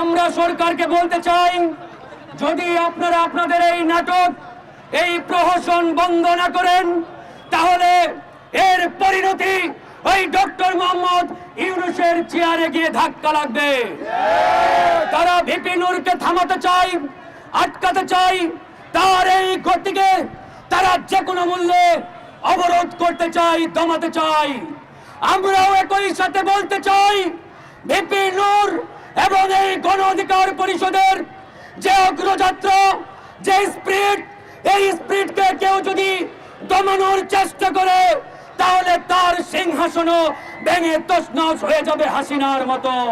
আমরা সরকারকে বলতে চাই, যদি আপনারা আপনাদের এই নাটক, এই প্রহসন বন্ধ না করেন, তাহলে এর পরিণতি ওই ডক্টর মোহাম্মদ ইউনুসের চেয়ারে গিয়ে ধাক্কা লাগবে। তারা ভিপি নূরকে থামাতে চাই, আটকাতে চাই, তার এই গতিকে তারা যে কোনো মূল্যে অবরোধ করতে চাই, দমাতে চাই। আমরাও একই সাথে বলতে চাই, ভিপি নূর এবং এই গণ অধিকার পরিষদের যে অগ্রযাত্রা, যে স্পিরিট, এই স্পিরিটকে কেউ যদি দমানোর চেষ্টা করে, তাহলে তার সিংহাসনও ভেঙে তছনছ হয়ে যাবে হাসিনার মতন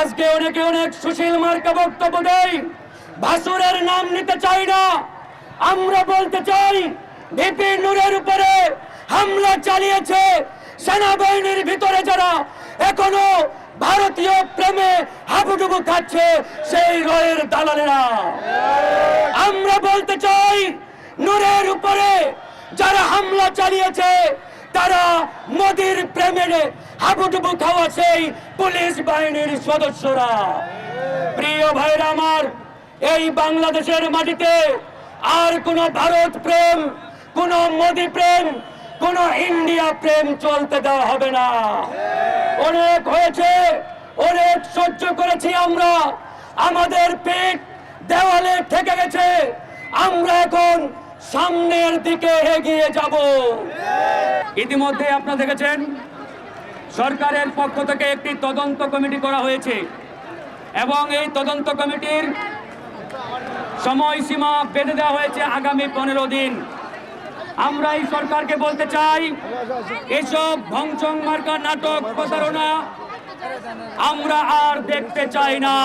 আজকে অনেকে অনেক সুশীল মার্কা বক্তব্য দেয়, ভাসুরের নাম নিতে চাই না। আমরা বলতে চাই, ভিপি নূরের উপরে হামলা চালিয়েছে সেনাবাহিনীর ভিতরে যারা এখনও ভারতীয় প্রেমে হাবুডুবু খাচ্ছে সেই রয়ের দালালেরা। আমরা বলতে চাই, নূরের উপরে যারা হামলা চালিয়েছে, তারা মোদির প্রেমের হাবুডুবু খাওয়া সেই পুলিশ বাহিনীর সদস্যরা। প্রিয় ভাইরা আমার, এই বাংলাদেশের মাটিতে আর কোন ভারত প্রেম, কোন মোদি প্রেম, কোন ইন্ডিয়া প্রেম চলতে দেওয়া হবে না। অনেক হয়েছে, অনেক সহ্য করেছি আমরা। আমাদের পেট দেওয়ালে ঠেকে গেছে। আমরা এখন সামনের দিকে এগিয়ে যাব। ইতিমধ্যে আপনারা দেখেছেন, সরকারের পক্ষ থেকে একটি তদন্ত কমিটি করা হয়েছে। এবং এই তদন্ত কমিটির সময়সীমা বেঁধে দেওয়া হয়েছে আগামী পনেরো দিন। আমরা এই সরকারকে বলতে চাই, এসব ভংচং মার্কা নাটক প্রতারণা আমরা আর দেখতে চাই না।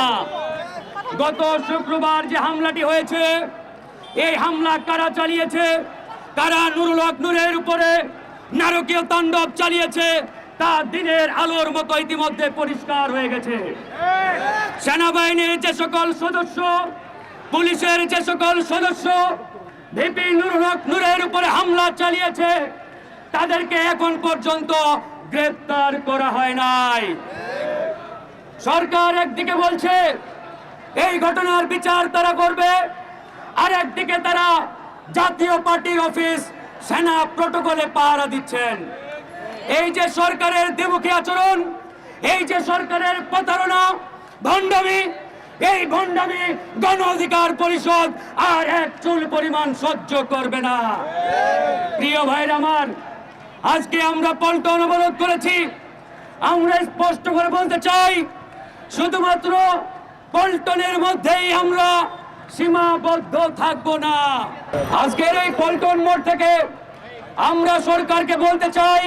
গত শুক্রবার যে হামলাটি হয়েছে, এই হামলা কারা চালিয়েছে? কারা নুরুল হক নূরের উপরে নারকীয় তাণ্ডব চালিয়েছে? তা দিনের আলোর মতো ইতিমধ্যে পরিষ্কার হয়ে গেছে। সেনাবাহিনীর যে সকল সদস্য, পুলিশের যে সকল সদস্য ভিপি নুরুল হক নূরের উপরে হামলা চালিয়েছে। তাদেরকে এখন পর্যন্ত গ্রেপ্তার করা হয় নাই। সরকার একদিকে বলছে, এই ঘটনার বিচার তারা করবে। আর একদিকে তারা জাতীয় পার্টির অফিস, সেনা প্রটোকলে পাহারা দিচ্ছেন। এই যে সরকারের দ্বিমুখী আচরণ, এই যে সরকারের প্রতারণা, ভণ্ডামি এই ভণ্ডামি গণ অধিকার পরিষদ আর এক চুল পরিমাণ সহ্য করবে না। প্রিয় ভাইরা আমার, আজকে আমরা পল্টন অবরোধ করেছি। আমরা স্পষ্ট করে বলতে চাই, শুধুমাত্র পল্টনের মধ্যেই আমরা সীমাবদ্ধ থাকব না। আজকের এই পল্টন মোড় থেকে আমরা সরকারকে বলতে চাই,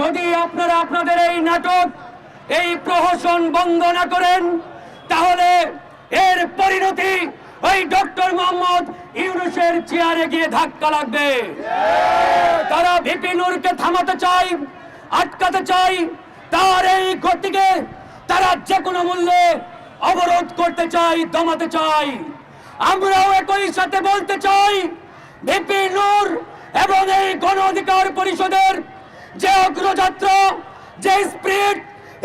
যদি আপনারা আপনাদের এই নাটক, এই প্রহসন বন্ধ না করেন তাহলে এর পরিণতি ওই ডক্টর মোহাম্মদ ইউনুসের চেয়ারে গিয়ে ধাক্কা লাগবে। তারা ভিপি নূরকে থামাতে চাই, আটকাতে চাই, তার এই গতিকে তারা যে কোনো মূল্যে অবরোধ করতে চাই, দমাতে চাই। আমরাও একই সাথে বলতে চাই, ভিপি নূর এবং এই গণ অধিকার পরিষদের যে অগ্রযাত্রা, যে স্পিরিট,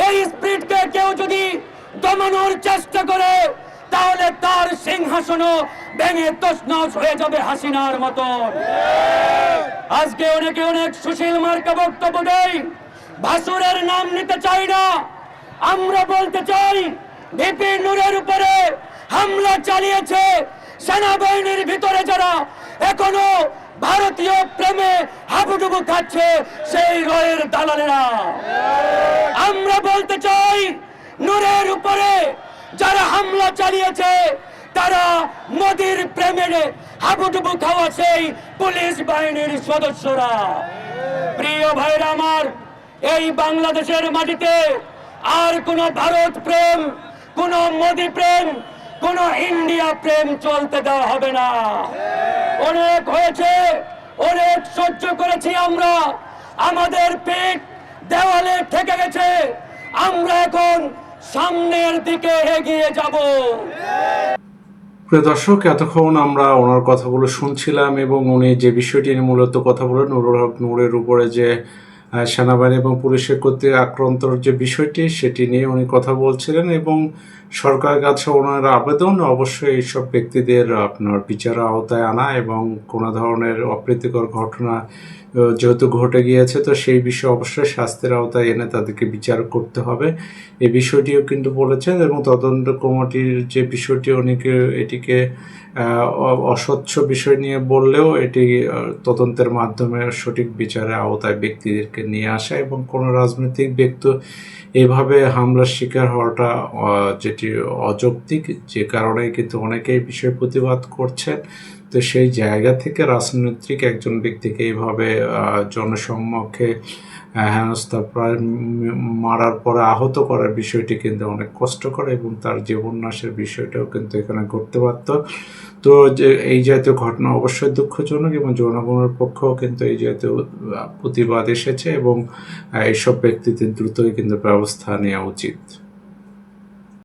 এই স্পিরিটকে কেউ যদি দমানোর চেষ্টা করে, তাহলে তার সিংহাসনও ভেঙে তছনছ হয়ে যাবে হাসিনার মতন আজকে অনেকে অনেক সুশীল মার্কা বক্তব্য দেয়, ভাসুরের নাম নিতে চাই না। আমরা বলতে চাই, ভিপি নূরের উপরে হামলা চালিয়েছে সেনাবাহিনীর ভিতরে যারা এখনও ভারতীয় প্রেমে হাবুডুবু খাচ্ছে সেই রয়ের দালালেরা। আমরা বলতে চাই নূরের উপরে যারা হামলা চালিয়েছে, তারা মোদির প্রেমের হাবুডুবু খাওয়া সেই পুলিশ বাহিনীর সদস্যরা। প্রিয় ভাইরা আমার, এই বাংলাদেশের মাটিতে আর কোন ভারত প্রেম, কোন মোদি প্রেম, কোন ইন্ডিয়া প্রেম চলতে দেওয়া হবে না। অনেক হয়েছে, অনেক সহ্য করেছি আমরা। আমাদের পেট দেওয়ালে ঠেকে গেছে। আমরা এখন সামনের দিকে এগিয়ে যাব। প্রিয় দর্শক, এতক্ষণ আমরা ওনার কথাগুলো শুনছিলাম এবং উনি যে বিষয়টি নিয়ে মূলত কথা বলেন, নুরুল হক নূরের উপরে যে সেনাবাহিনী এবং পুলিশের কর্তৃক আক্রান্তর যে বিষয়টি, সেটি নিয়ে উনি কথা বলছিলেন এবং সরকারের কাছে ওনার আবেদন অবশ্যই এইসব ব্যক্তিদের আপনার বিচার আওতায় আনা এবং কোনো ধরনের অপ্রীতিকর ঘটনা যেহেতু ঘটে গিয়েছে তো সেই বিষয়ে অবশ্যই শাস্তির আওতায় এনে তাদেরকে বিচার করতে হবে। এই বিষয়টিও কিন্তু বলেছেন এবং তদন্ত কমিটির যে বিষয়টি উনিকে এটিকে অস্বচ্ছ বিষয় নিয়ে বললেও এটি তদন্তের মাধ্যমে সঠিক বিচারের আওতায় ব্যক্তিদেরকে নিয়ে আসা এবং কোনো রাজনৈতিক ব্যক্তি এভাবে হামলার শিকার হওয়াটা আহ, যেটি অযৌক্তিক, যে কারণে কিন্তু অনেকেই বিষয়ে প্রতিবাদ করছেন। তো সেই জায়গা থেকে রাজনৈতিক একজন ব্যক্তিকে এইভাবে জনসম্মুখে হেনস্থা প্রায় মারার পরে আহত করার বিষয়টি কিন্তু অনেক কষ্টকর এবং তার জীবন নাশের বিষয়টাও কিন্তু এখানে ঘটতে পারত। তো যে এই জাতীয় ঘটনা অবশ্যই দুঃখজনক এবং জনগণের পক্ষেও কিন্তু এই জাতীয় প্রতিবাদ এসেছে এবং এইসব ব্যক্তিদের দ্রুতই কিন্তু ব্যবস্থা নেওয়া উচিত।